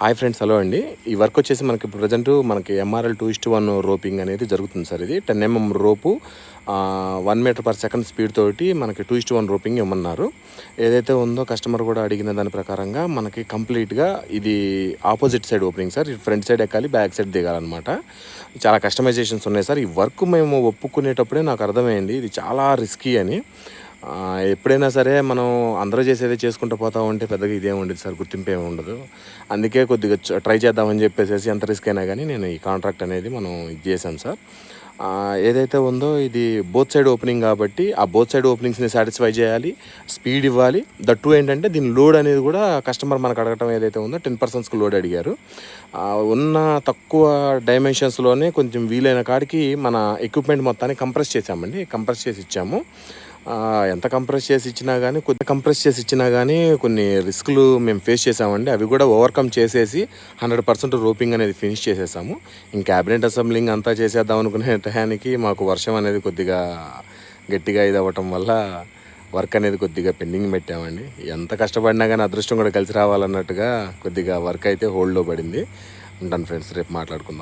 Hi friends hello అండి. ఈ work వచ్చేసి మనకి ప్రజెంట్ మనకి MRL two is to one roping అనేది జరుగుతుంది సార్ ఇది. Ten MM rope one metre per second speed తోటి మనకి two is to one roping ఇవ్వమన్నారు. ఏదైతే ఉందో కస్టమర్ కూడా అడిగిన దాని ప్రకారంగా మనకి కంప్లీట్గా ఇది opposite side opening sir. Front side ఎక్కాలి బ్యాక్ సైడ్ దిగాలన్నమాట. చాలా కస్టమైజేషన్స్ ఉన్నాయి సార్. ఈ వర్క్ మేము ఒప్పుకునేటప్పుడే నాకు అర్థమైంది ఇది చాలా రిస్కీ అని. ఎప్పుడైనా సరే మనం అందరూ చేసేది చేసుకుంటూ పోతా ఉంటే పెద్దగా ఇదే ఉండదు సార్ గుర్తింపు ఏమి ఉండదు. అందుకే కొద్దిగా ట్రై చేద్దామని చెప్పేసి ఎంత రిస్క్ అయినా కానీ నేను ఈ కాంట్రాక్ట్ అనేది మనం ఇది చేశాను సార్. ఏదైతే ఉందో ఇది బోత్ సైడ్ ఓపెనింగ్ కాబట్టి ఆ బోత్ సైడ్ ఓపెనింగ్స్ని సాటిస్ఫై చేయాలి స్పీడ్ ఇవ్వాలి. దట్టు ఏంటంటే దీని లోడ్ అనేది కూడా కస్టమర్ మనకు అడగటం ఏదైతే ఉందో టెన్ పర్సెంట్స్కి లోడ్ అడిగారు. ఉన్న తక్కువ డైమెన్షన్స్లోనే కొంచెం వీలైన కాడికి మన ఎక్విప్మెంట్ మొత్తాన్ని కంప్రెస్ చేసామండి కంప్రెస్ చేసి ఇచ్చాము. ఎంత కంప్రెస్ చేసి ఇచ్చినా కానీ కొద్ది కంప్రెస్ చేసి ఇచ్చినా కానీ కొన్ని రిస్క్లు మేము ఫేస్ చేసామండి. అవి కూడా ఓవర్కమ్ చేసేసి హండ్రెడ్ పర్సెంట్ రోపింగ్ అనేది ఫినిష్ చేసేసాము. ఇంకా క్యాబినెట్ అసెంబ్లింగ్ అంతా చేసేద్దాం అనుకునే టయానికి మాకు వర్షం అనేది కొద్దిగా గట్టిగా ఇది అవ్వటం వల్ల వర్క్ అనేది కొద్దిగా పెండింగ్ పెట్టామండి. ఎంత కష్టపడినా కానీ అదృష్టం కూడా కలిసి రావాలన్నట్టుగా కొద్దిగా వర్క్ అయితే హోల్డ్లో పడింది. ఉంటాను ఫ్రెండ్స్ రేపు మాట్లాడుకుందాం.